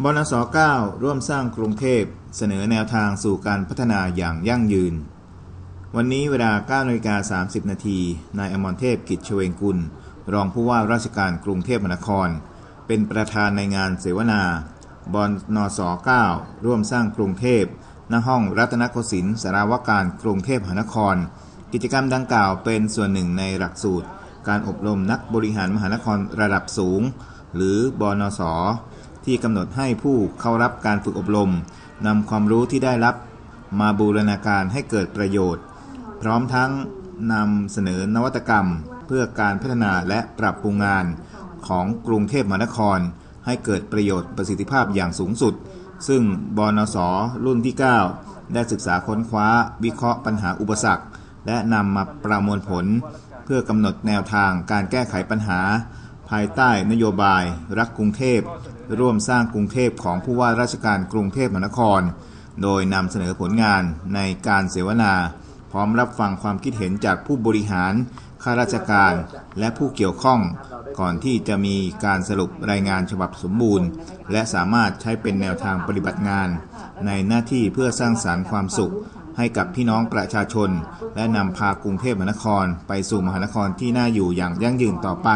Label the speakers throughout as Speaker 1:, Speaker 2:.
Speaker 1: บนส9ร่วมสร้างกรุงเทพเสนอแนวทางสู่การพัฒนาอย่างยั่งยืน วันนี้เวลา9นาฬิกา30 นาที นายอมรเทพกิจเฉวงกุล รองผู้ว่าราชการกรุงเทพมหานคร เป็นประธานในงานเสวนา บนส9ร่วมสร้างกรุงเทพณห้องรัตนโกสินทร์สารวการกรุงเทพมหานคร กิจกรรมดังกล่าวเป็นส่วนหนึ่งในหลักสูตร การอบรมนักบริหารมหานครระดับสูง หรือบอนส ที่กำหนดให้ผู้เข้ารับการฝึกอบรมนำความรู้ที่ได้รับมาบูรณาการให้เกิดประโยชน์ พร้อมทั้งนำเสนอนวัตกรรม เพื่อการพัฒนาและปรับปรุงงานของกรุงเทพมหานคร ให้เกิดประโยชน์ประสิทธิภาพอย่างสูงสุด ซึ่งบนสรุ่นที่ 9 ได้ศึกษาค้นคว้า วิเคราะห์ปัญหาอุปสรรค และนำมาประมวลผล เพื่อกำหนดแนวทางการแก้ไขปัญหา ภายใต้นโยบาย รักกรุงเทพ ร่วมสร้างกรุงเทพของผู้ว่าราชการกรุงเทพมหานคร โดยนำเสนอผลงานในการเสวนา พร้อมรับฟังความคิดเห็นจากผู้บริหารข้าราชการและผู้เกี่ยวข้อง ก่อนที่จะมีการสรุปรายงานฉบับสมบูรณ์ และสามารถใช้เป็นแนวทางปฏิบัติงาน ในหน้าที่เพื่อสร้างสารรค์ความสุข ให้กับพี่น้องประชาชน และนำพากรุงเทพมหานคร ไปสู่มหานครที่น่าอยู่อย่างยั่งยืนต่อไป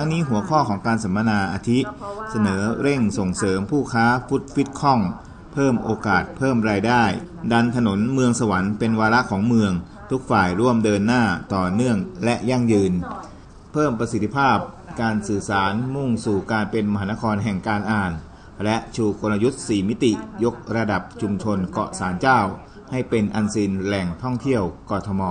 Speaker 1: ทั้งนี้หัวข้อของการสัมมนาอาทิ เสนอเร่งส่งเสริมผู้ค้าฟุตฟิตคล่อง เพิ่มโอกาสเพิ่มรายได้ ดันถนนเมืองสวรรค์เป็นวาระของเมือง ทุกฝ่ายร่วมเดินหน้าต่อเนื่องและยั่งยืน เพิ่มประสิทธิภาพการสื่อสารมุ่งสู่การเป็นมหานครแห่งการอ่าน และชูกลยุทธ์ 4 มิติ ยกระดับชุมชนเกาะสารเจ้า ให้เป็นอันซีนแหล่งท่องเที่ยวกทม